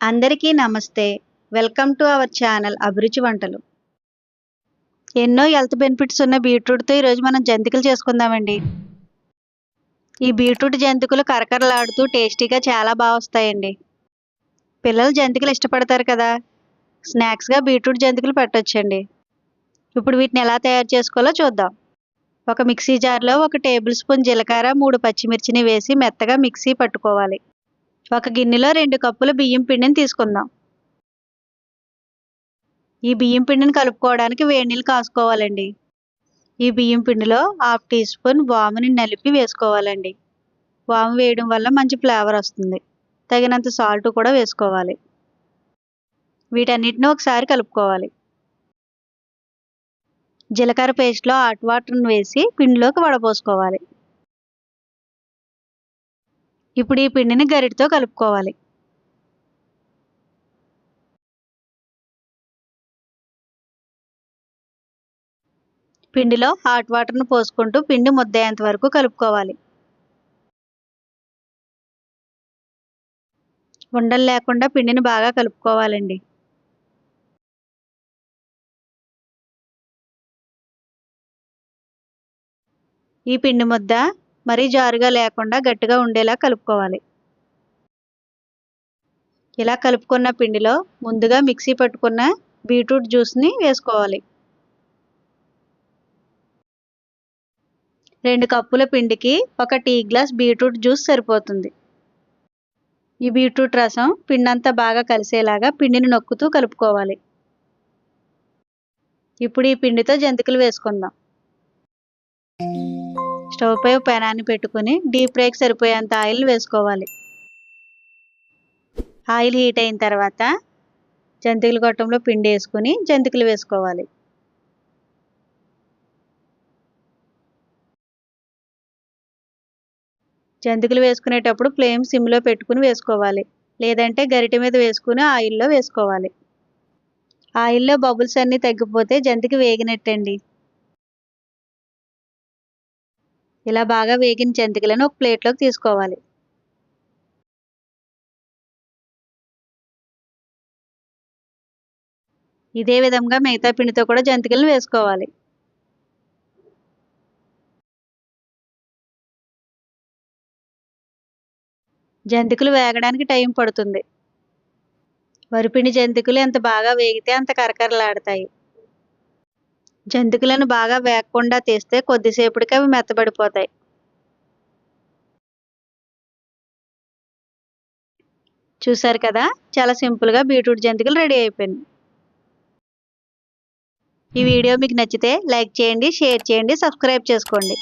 అందరికీ నమస్తే. Welcome to our channel అభిరుచి వంటలు. ఎన్నో హెల్త్ బెనిఫిట్స్ ఉన్న బీట్రూట్తో ఈరోజు మనం జంతికలు చేసుకుందామండి. ఈ బీట్రూట్ జంతికలు కరకరలాడుతూ టేస్టీగా చాలా బాగా వస్తాయండి. పిల్లలు జంతికలు ఇష్టపడతారు కదా. స్నాక్స్గా బీట్రూట్ జంతికలు పెట్టొచ్చండి. ఇప్పుడు వీటిని ఎలా తయారు చేసుకోవాలో చూద్దాం. ఒక మిక్సీ జార్లో ఒక టేబుల్ స్పూన్ జీలకర్ర మూడు పచ్చిమిర్చిని వేసి మెత్తగా మిక్సీ పట్టుకోవాలి. ఒక గిన్నెలో రెండు కప్పుల బియ్యం పిండిని తీసుకుందాం. ఈ బియ్యం పిండిని కలుపుకోవడానికి వేడి నీళ్ళు కాసుకోవాలండి. ఈ బియ్యం పిండిలో హాఫ్ టీ స్పూన్ వాముని నలిపి వేసుకోవాలండి. వాము వేయడం వల్ల మంచి ఫ్లేవర్ వస్తుంది. తగినంత సాల్ట్ కూడా వేసుకోవాలి. వీటన్నిటిని ఒకసారి కలుపుకోవాలి. జీలకర్ర పేస్ట్లో హాట్ వాటర్ని వేసి పిండిలోకి వడపోసుకోవాలి. ఇప్పుడు ఈ పిండిని గరిటతో కలుపుకోవాలి. పిండిలో హాట్ వాటర్ను పోసుకుంటూ పిండి ముద్దయ్యేంత వరకు కలుపుకోవాలి. ఉండలు లేకుండా పిండిని బాగా కలుపుకోవాలండి. ఈ పిండి ముద్ద మరీ జారుగా లేకుండా గట్టిగా ఉండేలా కలుపుకోవాలి. ఇలా కలుపుకున్న పిండిలో ముందుగా మిక్సీ పట్టుకున్న బీట్రూట్ జ్యూస్ని వేసుకోవాలి. రెండు కప్పుల పిండికి ఒక టీ గ్లాస్ బీట్రూట్ జ్యూస్ సరిపోతుంది. ఈ బీట్రూట్ రసం పిండి బాగా కలిసేలాగా పిండిని నొక్కుతూ కలుపుకోవాలి. ఇప్పుడు ఈ పిండితో జంతికలు వేసుకుందాం. స్టవ్ పై పెనాన్ని పెట్టుకుని డీప్ ఫ్రైకి సరిపోయేంత ఆయిల్ వేసుకోవాలి. ఆయిల్ హీట్ అయిన తర్వాత జంతికలు గొట్టంలో పిండి వేసుకుని జంతికలు వేసుకోవాలి. జంతికలు వేసుకునేటప్పుడు ఫ్లేమ్ సిమ్లో పెట్టుకుని వేసుకోవాలి. లేదంటే గరిటె మీద వేసుకుని ఆయిల్లో వేసుకోవాలి. ఆయిల్లో బబుల్స్ అన్నీ తగ్గిపోతే జంతికి వేగినట్టండి. ఇలా బాగా వేగిన జంతికలను ఒక ప్లేట్లోకి తీసుకోవాలి. ఇదే విధంగా మిగతా పిండితో కూడా జంతికలను వేసుకోవాలి. జంతికలు వేగడానికి టైం పడుతుంది. వరిపిండి జంతికలు ఎంత బాగా వేగితే అంత కరకరలాడతాయి. జంతికలను బాగా వేగకుండా తీస్తే కొద్దిసేపటికి అవి మెత్తబడిపోతాయి. చూసారు కదా? చాలా సింపుల్గా బీట్రూట్ జంతికలు రెడీ అయిపోయింది ఈ వీడియో మీకు నచ్చితే లైక్ చేయండి షేర్ చేయండి సబ్స్క్రైబ్ చేసుకోండి.